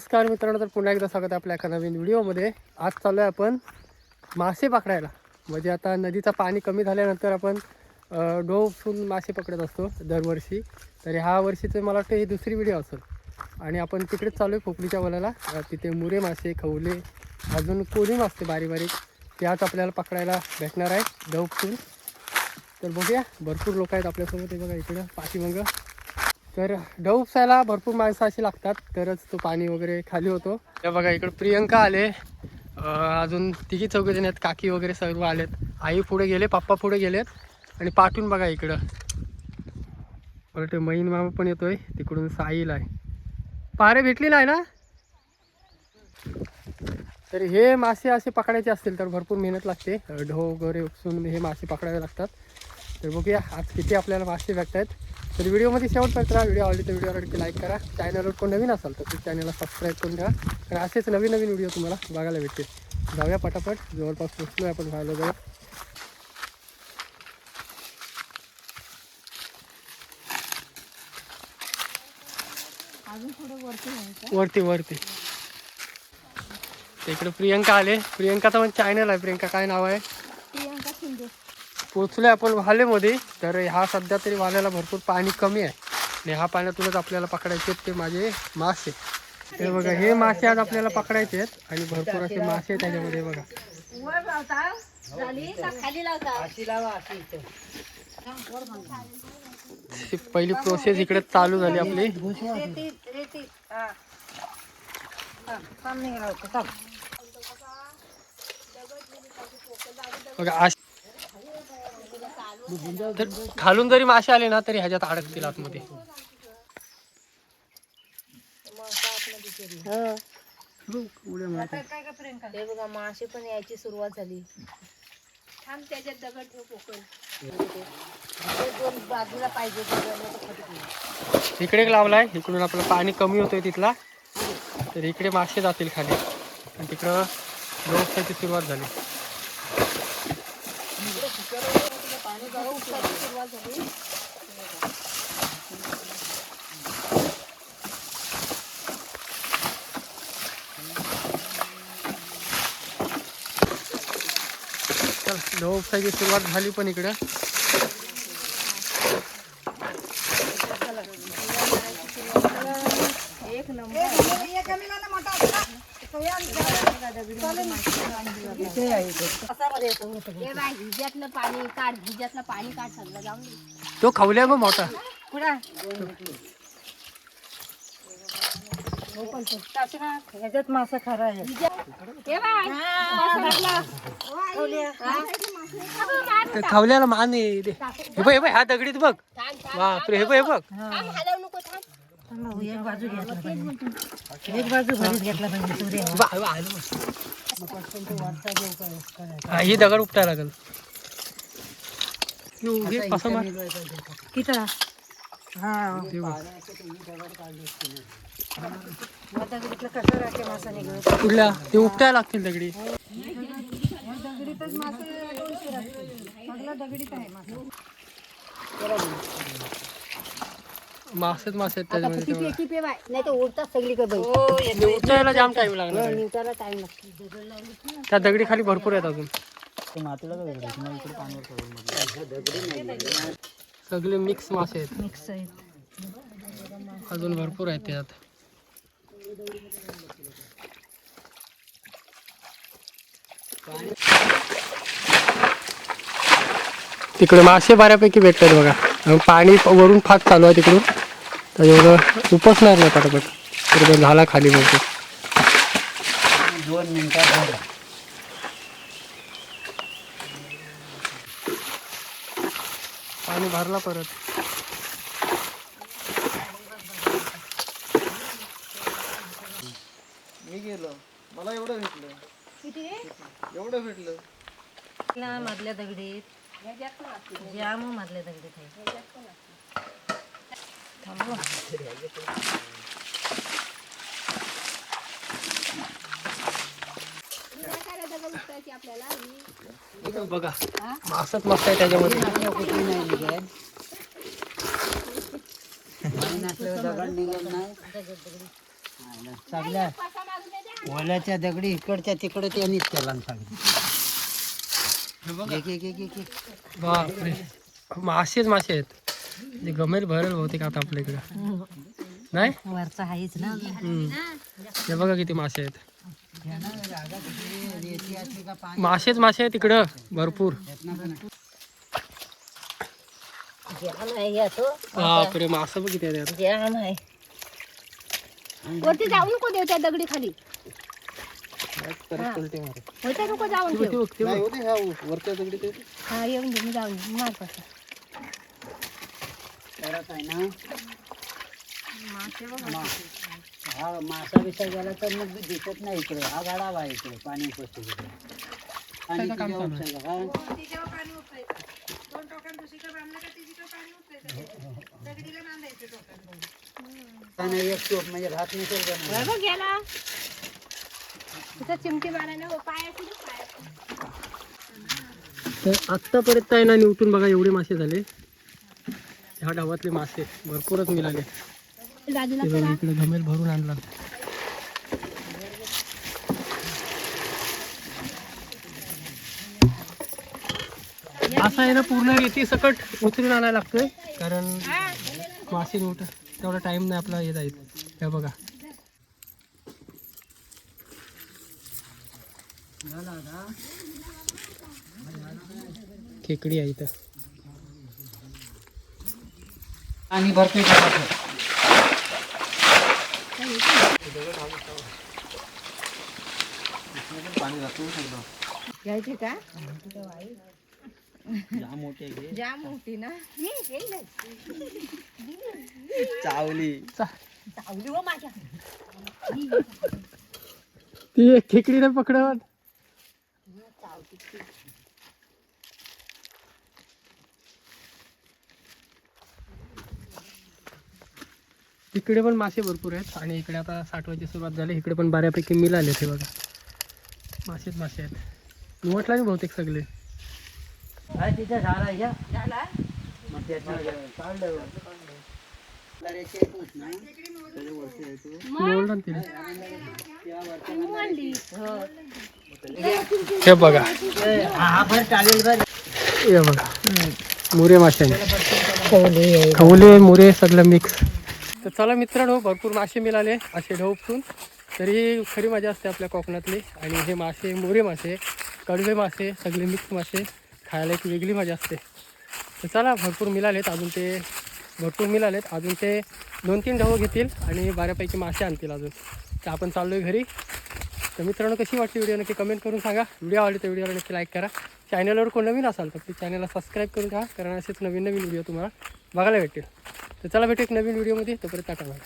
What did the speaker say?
नमस्कार मित्रांनो तर पुन्हा एकदा स्वागत आहे आपल्या एका नवीन व्हिडिओमध्ये. आज चालू आहे आपण मासे पकडायला. म्हणजे आता नदीचं पाणी कमी झाल्यानंतर आपण डोसून मासे पकडत असतो दरवर्षी. तर ह्या वर्षीचं मला वाटतं ही दुसरी व्हिडिओ असेल. आणि आपण तिकडेच चालू आहे खोपलीच्या वलाला तिथे मुरे मासे खवले अजून कोरी मासे बारीक बारीक ते आज आपल्याला पकडायला भेटणार आहे डवसून तर बघूया भरपूर लोक आहेत आपल्यासोबत. हे बघा इकडं पाठीमागं. तर डव उपसायला भरपूर माणसं अशी लागतात. तरच तो पाणी वगैरे खाली होतो. त्या बघा इकडं प्रियंका आले. अजून तिघी चौघे जण आहेत. काकी वगैरे सर्व आलेत. आई पुढे गेले पप्पा पुढे गेलेत. आणि पाठून बघा इकडं. मला ते मामा पण येतोय. तिकडून साईल आहे. पारे भेटली नाही ना? तर हे मासे असे पकडायचे असतील तर भरपूर मेहनत लागते. ढो वगैरे उपसून हे मासे पकडावे लागतात. तर बघूया आज किती आपल्याला मासे भेटत आहेत तर व्हिडिओमध्ये शेवटपर्यंत राहा. व्हिडिओ आवडली तर व्हिडिओवर लाईक करा. चॅनलवर कोण नवीन असाल तर प्लीज चॅनलला सबस्क्राईब करून ठेवा. तर असेच नवीन नवीन व्हिडिओ तुम्हाला बघायला भेटतील. जाऊया पटापट. जवळपास पोचलो आपण व्हायला जाऊ अजून थोडं वरती वरती तर इकडे प्रियंका आले. प्रियंकाचा पण चॅनल आहे. प्रियंका काय नाव आहे? प्रियंका शिंदे. पोचले आपण वालेमध्ये. तर ह्या सध्या तरी वाल्याला भरपूर पाणी कमी आहे. आणि ह्या पाण्यातूनच आपल्याला पकडायचे आहेत ते माझे मासे. तर बघा हे मासे आज आपल्याला पकडायचे आहेत. आणि भरपूर असे मासे आहेत त्याच्यामध्ये बघा. पहिली प्रोसेस इकडे चालू झाली आपली. बघा तर खालून जरी मासे आले ना तरी ह्याच्यात अडकतील आतमध्ये. हे. बघा मासे पण यायची सुरुवात झाली. थांब त्याच्यात दगड ठेव पोकळ. ते दोन बाजूला पाहिजे दगड, नाही तर फटकली. इकडे लावलाय इकडून आपलं पाणी कमी होतोय तिथला. तर इकडे मासे जातील खाली. आणि तिकडं व्यवस्थेची सुरुवात झाली. सुरुवात झाली चल ढो उपसायची सुरुवात झाली पण इकडं एक नंबर पाणी काढ भिज्यातलं पाणी काढ सगळं जाऊन तो खवल्या ग मोठा. ह्याच्यात मासा खरा आहे. खवल्याला मान हे बघ हे बघ ह्या दगडीत बघ. बापरे हे बघ हे बघ. एक बाजू घेतला पाहिजे. एक बाजू भरीत घेतला पाहिजे सूर्य बा- बा- आलं मग. हा, दगड उपटायला लागल. हे कसं मार किती हा. हे बघ. आता घेतलं कसं राहते मासा निघत कुठल्या? ते उपटायला लागतील दगडी. दगडीतच मासे दगडीत आहे मासा. मासेच मासे आहेत त्याच्यामध्ये किती तेवढं. किती बाय नाही तर उडतात सगळीकडे बाई. हो ते उपटायला जाम टाइम लागणार आहे. निवटायला टाइम लागतो. त्या दगडी खाली भरपूर आहेत अजून. सगळे मिक्स मासे आहेत. मिक्स आहेत. अजून भरपूर आहेत त्याच्यात. तिकडे मासे बऱ्यापैकी भेटतात बघा. पाणी प- वरून फाट चालू आहे तिकडून. त्याच्यामुळं उपसणार नाही पटापट तर तो झाला खाली भरपूर दोन मिनिटात झालं. पाणी भरला परत. मी गेलो. मला एवढं भेटलं. एवढं भेटलं. ना मधल्या दगडीत. जाम मधल्या दगडीत आहे. थांबव. इथं बघा मासच मस्त आहे त्याच्यामध्ये सगळ्या ओल्याच्या दगडी इकडच्या तिकडे त्यांनीच केला ना सगळं एक एक एक एक एक बापरे मासेच मासे आहेत जे गमेल भरेल बहुतेक आता आपल्या इकडं. नाही? वरचा आहेच ना. हे बघा किती मासे आहेत. का मासेच मासे आहेत तिकडं भरपूर. तो बापरे मासे बघ किती आहेत वरती जाऊ नको देव त्या दगडी खाली. परत पलटी मारू. होते नको जाऊन ते ते वरच्या दगडी ते हा येऊन दे मी जाऊन मार करत आहे ना. मा- हा मासा बिसा गेला तर मग दिसत नाही इकडे. हा गाडावा आहे इकडे पाणी उपसते त्याचं काम तुझ्या चालू हा? आणि एक टोप म्हणजे बनवला. बघ गेला तिथं चिमटी मारायला हो, पायाची बघ, पायाची. तर आत्तापर्यंत आहे ना निवटून बघा एवढे मासे झाले. ह्या डावातले मासे भरपूरच मिळाले. इकडे घमेल भरून आणला. असं आहे ना पूर्ण रेती सकट उतरून आणायला लागतोय कारण मासे निवट तेवढा टाइम नाही आपला येत आहे हे बघा. खेकडी आहे इथं. आणि भरपूर. पाणी घ्यायची का? जाम मोठे हे. ना चावली. चावली हो माझ्या. ती एक खेकडीने पकडत इकडे पण मासे भरपूर आहेत आणि इकडे आता साठवायची सुरुवात झाली. इकडे पण बऱ्यापैकी मिळाले ते बघा. मासेच मासे आहेत. निवटला नाही बहुतेक सगळे. हा, हे बघा. हे बघा. मुरे मासे खवले मुरे सगळं मिक्स. तर चला मित्रांनो भरपूर मासे मिळाले असे ढोपसून तरी खरी मजा असते आपल्या कोकणातली. आणि हे मासे मोरे मासे कडवे मासे सगळे मिक्स मासे खायला एक वेगळी मजा असते. तर चला भरपूर मिळालेत अजून ते भरपूर मिळालेत. अजून ते दोन तीन ढवं घेतील आणि बऱ्यापैकी मासे आणतील अजून. तर आपण चाललो आहे घरी. तर मित्रांनो कशी वाटली व्हिडिओ नक्की कमेंट करून सांगा. व्हिडिओ आवडली तर व्हिडिओला नक्की लाईक करा. चॅनलवर कोण नवीन असाल तर ते चॅनलला सबस्क्राईब करून ठेवा कारण असेच नवीन नवीन व्हिडिओ तुम्हाला बघायला भेटतील. तर चला भेटू एक नवीन व्हिडिओमध्ये तोपर्यंत टाटा बाय.